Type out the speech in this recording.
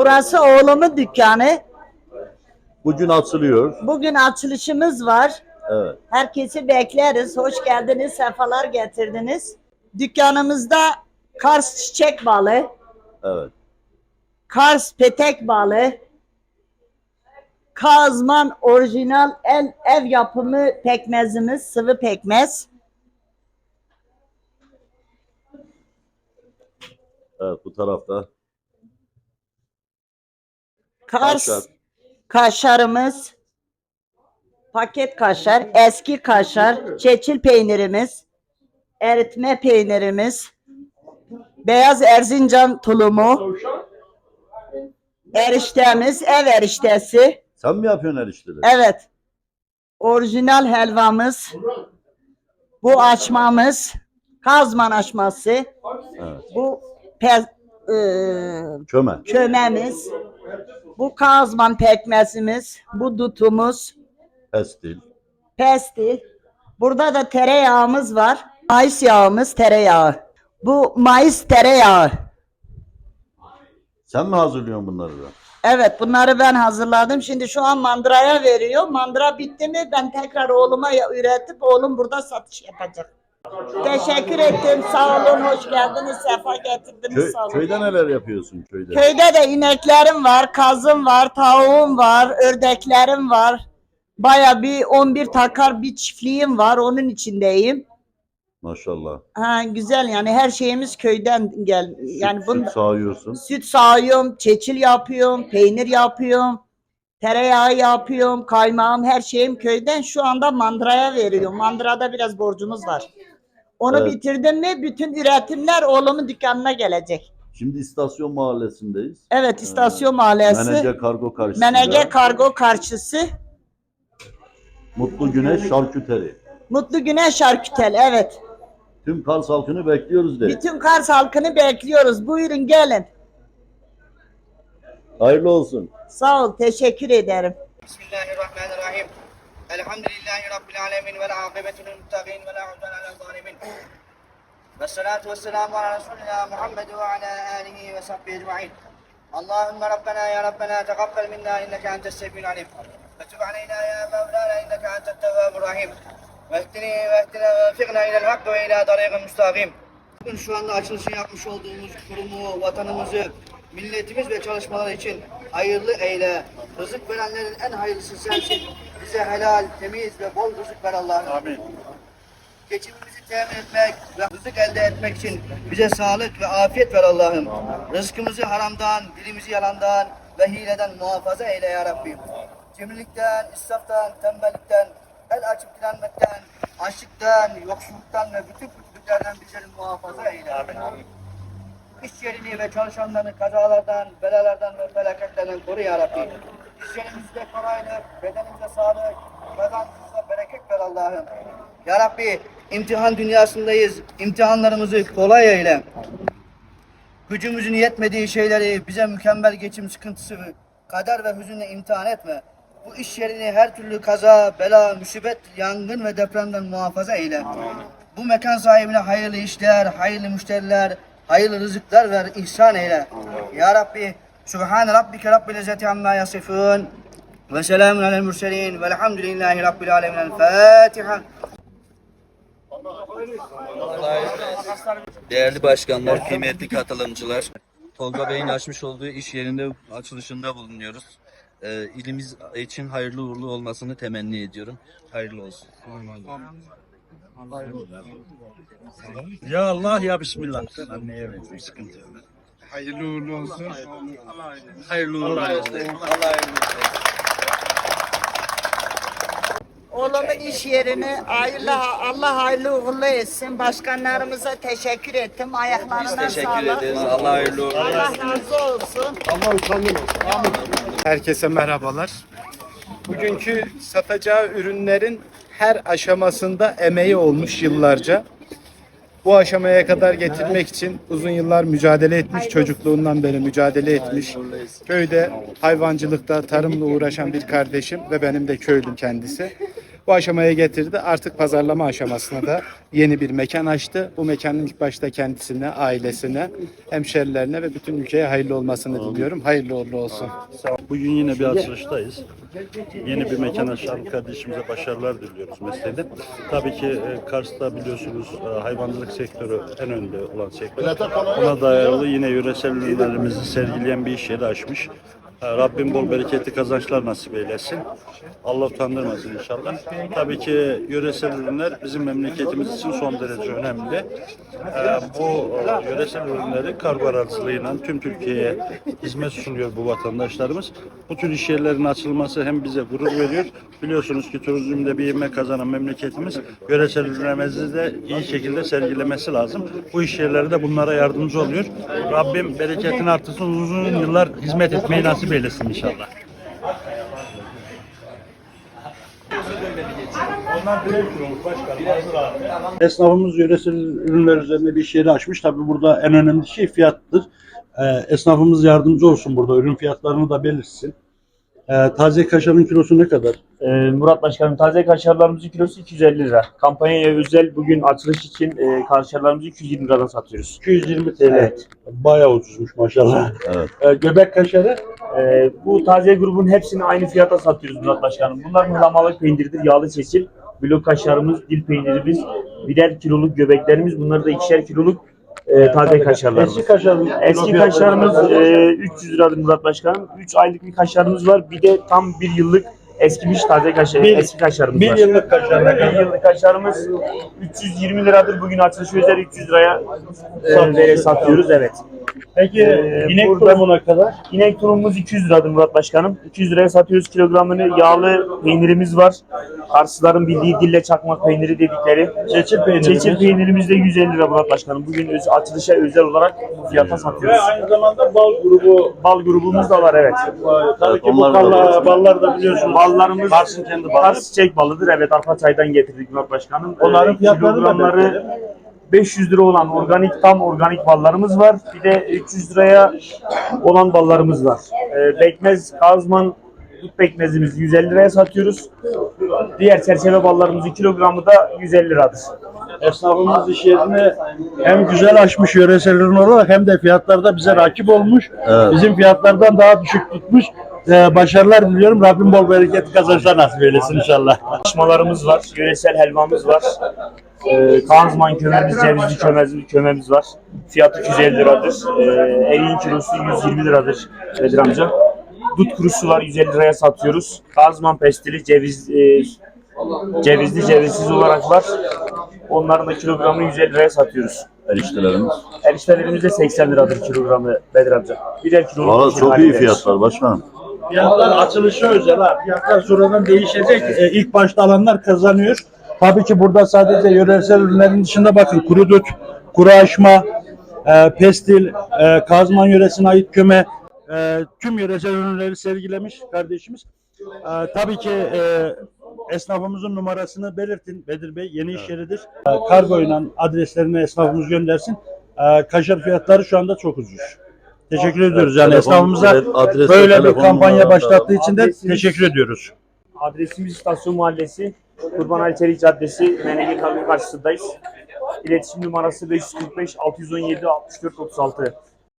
Burası oğlumun dükkanı. Bugün açılıyor. Bugün açılışımız var. Evet. Herkesi bekleriz. Hoş geldiniz, sefalar getirdiniz. Dükkanımızda Kars çiçek balı, Evet. Kars petek balı, Kazman orijinal el ev yapımı pekmezimiz, sıvı pekmez. Evet bu tarafta. Kars Kaşar. kaşarımız, paket kaşar, eski kaşar, çeçil peynirimiz, eritme peynirimiz, beyaz Erzincan tulumu, eriştemiz, ev eriştesi, Sen mi yapıyorsun her işleri? evet, orijinal helvamız, bu açmamız, kazman açması, Evet. bu pe, ıı, Çömen. kömemiz, bu kazman pekmezimiz, bu dutumuz, Pestil. pestil. Burada da tereyağımız var. Mayıs yağımız tereyağı. Bu mayıs tereyağı. Sen mi hazırlıyorsun bunları da? Evet bunları ben hazırladım. Şimdi şu an mandıraya veriyor. Mandıra bitti mi ben tekrar oğluma ya- üretip oğlum burada satış yapacak. Teşekkür ettim. Sağ olun. Hoş geldiniz. Sefa getirdiniz. Köy, sağ olun. köyde neler yapıyorsun köyde? Köyde de ineklerim var, kazım var, tavuğum var, ördeklerim var. Baya bir 11 takar bir çiftliğim var, onun içindeyim. Maşallah. Ha, güzel yani her şeyimiz köyden gel. Yani süt, bunu süt sağıyorsun. süt sağıyorum, çeçil yapıyorum, peynir yapıyorum, tereyağı yapıyorum, kaymağım her şeyim köyden. Şu anda mandıraya veriyorum. Mandırada biraz borcumuz var. Onu Evet. bitirdim mi bütün üretimler oğlumun dükkanına gelecek. Şimdi istasyon mahallesindeyiz. Evet istasyon mahallesi. Menece kargo karşısında. Menege kargo karşısı. Mutlu Güneş Şarküteri. Mutlu Güneş Şarkütel evet. Tüm Kars halkını bekliyoruz de. Bütün Kars halkını bekliyoruz. Buyurun gelin. Hayırlı olsun. Sağ ol. Teşekkür ederim. بسم الله الرحمن الرحيم الحمد لله رب العالمين والعاقبة للمتقين ولا عدوان على الظالمين والصلاة والسلام على رسولنا محمد وعلى آله وصحبه أجمعين اللهم ربنا يا ربنا تقبل منا إنك أنت السميع العليم وتب علينا يا مولانا إنك أنت التواب الرحيم واهدني واهدنا ووفقنا إلى الحق وإلى طريق مستقيم Bugün şu anda açılışını yapmış olduğumuz kurumu, vatanımızı, milletimiz ve çalışmalar için hayırlı eyle. Rızık verenlerin en hayırlısı sensin. Bize helal, temiz ve bol rızık ver Allah'ım. Amin. Geçimimizi temin etmek ve rızık elde etmek için bize sağlık ve afiyet ver Allah'ım. Rızkımızı haramdan, dilimizi yalandan ve hileden muhafaza eyle ya Rabbi. Cimrilikten, israftan, tembellikten, el açıp dilenmekten, açlıktan, yoksulluktan ve bütün kötülüklerden bizleri muhafaza eyle. Amin. İş yerini ve çalışanlarını kazalardan, belalardan ve felaketlerden koru ya Rabbi. İş yerimizde kolaylık, bedenimize sağlık, kazancımıza bereket ver Allah'ım. Ya Rabbi imtihan dünyasındayız. İmtihanlarımızı kolay eyle. Gücümüzün yetmediği şeyleri bize mükemmel geçim sıkıntısı, kader ve hüzünle imtihan etme. Bu iş yerini her türlü kaza, bela, musibet, yangın ve depremden muhafaza eyle. Bu mekan sahibine hayırlı işler, hayırlı müşteriler, hayırlı rızıklar ver, ihsan eyle. Ya Rabbi, Subhane Rabbike Rabbil İzzeti Amma Yasifun ve selamun alel murselin velhamdülillahi Rabbil Alemin. El Fatiha. Değerli başkanlar, kıymetli katılımcılar, Tolga Bey'in açmış olduğu iş yerinde açılışında bulunuyoruz. Ee, ilimiz için hayırlı uğurlu olmasını temenni ediyorum. Hayırlı olsun. Ya Allah ya Bismillah. Anneye verdim, sıkıntı yok. Hayırlı uğurlu olsun. Hayırlı uğurlu olsun. Oğlumun iş yerini hayırlı, Allah hayırlı uğurlu etsin. Başkanlarımıza teşekkür ettim. Ayaklarına Teşekkür sağlık. ederiz. Allah hayırlı uğurlu olsun. Allah razı olsun. Herkese merhabalar. Bugünkü satacağı ürünlerin her aşamasında emeği olmuş yıllarca. Bu aşamaya kadar getirmek için uzun yıllar mücadele etmiş, çocukluğundan beri mücadele etmiş. Köyde hayvancılıkta, tarımla uğraşan bir kardeşim ve benim de köylüm kendisi. Bu aşamaya getirdi. Artık pazarlama aşamasına da yeni bir mekan açtı. Bu mekanın ilk başta kendisine, ailesine, hemşerilerine ve bütün ülkeye hayırlı olmasını diliyorum. Hayırlı uğurlu olsun. Bugün yine bir açılıştayız. Yeni bir mekan açan kardeşimize başarılar diliyoruz mesleğinde. Tabii ki e, Kars'ta biliyorsunuz e, hayvancılık sektörü en önde olan sektör. Buna dayalı yine yöresel ürünlerimizi sergileyen bir iş yeri açmış. Rabbim bol bereketli kazançlar nasip eylesin. Allah utandırmasın inşallah. Tabii ki yöresel ürünler bizim memleketimiz için son derece önemli. E, Bu yöresel ürünleri kargo aracılığıyla tüm Türkiye'ye hizmet sunuyor bu vatandaşlarımız. Bu tür iş yerlerinin açılması hem bize gurur veriyor. Biliyorsunuz ki turizmde bir ivme kazanan memleketimiz yöresel ürünlerimizi de iyi şekilde sergilemesi lazım. Bu iş yerleri de bunlara yardımcı oluyor. Rabbim bereketini artırsın uzun yıllar hizmet etmeyi nasip eylesin inşallah. Esnafımız yöresel ürünler üzerine bir iş açmış. Tabii burada en önemli şey fiyattır. Ee, esnafımız yardımcı olsun burada. Ürün fiyatlarını da belirsin. Ee, taze kaşarın kilosu ne kadar? Ee, Murat Başkanım taze kaşarlarımızın kilosu 250 lira. Kampanyaya özel bugün açılış için e, kaşarlarımızı 220 liradan satıyoruz. 220 TL. Evet. Bayağı ucuzmuş maşallah. Evet. Ee, göbek kaşarı Ee, bu taze grubun hepsini aynı fiyata satıyoruz Murat Başkanım. Bunlar mıhlamalı peynirdir, yağlı çeşil. Blok kaşarımız, dil peynirimiz, birer kiloluk göbeklerimiz. Bunlar da ikişer kiloluk e, taze kaşarlarımız. eski kaşarın kilo Eski kaşarımız e, 300 liradır Murat Başkanım. 3 aylık bir kaşarımız var. Bir de tam bir yıllık eskimiş taze kaşar, Bir- eski kaşarımız bir var. yıllık kaşar Bir yıllık kaşarımız 320 liradır. Bugün açılış özel 300 liraya e, satıyoruz. Evet. Peki Ee, inek burada- durumuna kadar? İnek tulumumuz 200 liradır Murat Başkanım. 200 liraya satıyoruz kilogramını. Yağlı peynirimiz var. Arsızların bildiği dille çakmak peyniri dedikleri. Çeçil peynirimiz. Çeçil peynirimiz de 150 lira Murat Başkanım. Bugün öz, açılışa özel olarak bu fiyata Ve satıyoruz. aynı zamanda bal grubu Bal grubumuz da var evet. Tabii ki bu ballar, ballar da biliyorsunuz. Ballarımız Kars'ın kendi balı. Kars çiçek balıdır. Evet arpa çaydan getirdik Murat Başkanım. Onların Ee, fiyatlarını da kilogramları belirtelim. 500 lira olan organik tam organik ballarımız var. Bir de 300 liraya olan ballarımız var. Ee, bekmez, kazman, dut bekmezimizi 150 liraya satıyoruz. Diğer çerçeve ballarımızın kilogramı da 150 liradır. Esnafımız iş yerini hem güzel açmış yöresel ürün olarak hem de fiyatlarda bize rakip olmuş. Evet. Bizim fiyatlardan daha düşük tutmuş. Ee, başarılar diliyorum. Rabbim bol bereketli kazançlar nasip eylesin inşallah. Açmalarımız var, yöresel helvamız var. Ee, Kanzman kömemiz, cevizli kömemiz, kömemiz var. Fiyatı 250 liradır. Ee, eriğin kilosu 120 liradır Bedir amca. Dut kurusu var 150 liraya satıyoruz. Kazman pestili, ceviz, e, cevizli, cevizsiz olarak var. Onların da kilogramını 150 liraya satıyoruz. Eriştelerimiz. Eriştelerimiz de 80 liradır kilogramı Bedir amca. Birer kiloluk Valla poşet çok iyi fiyatlar başkanım. Fiyatlar açılışı özel ha. Fiyatlar sonradan değişecek. Ee, ilk başta alanlar kazanıyor. Tabii ki burada sadece yöresel ürünlerin dışında bakın kuru dut, kuru aşma, e, pestil, e, kazman yöresine ait köme, e, tüm yöresel ürünleri sergilemiş kardeşimiz. E, tabii ki e, esnafımızın numarasını belirtin Bedir Bey. Yeni iş yeridir. E, kargoyla adreslerini esnafımız göndersin. E, kaşar fiyatları şu anda çok ucuz. Teşekkür ediyoruz. Yani telefon, esnafımıza adres böyle bir telefon kampanya numaraları başlattığı için de Adresimiz- teşekkür ediyoruz. Adresimiz İstasyon Mahallesi, Kurban Ali Çelik Caddesi, Menege Kalbi karşısındayız. İletişim numarası 545 617 64 36.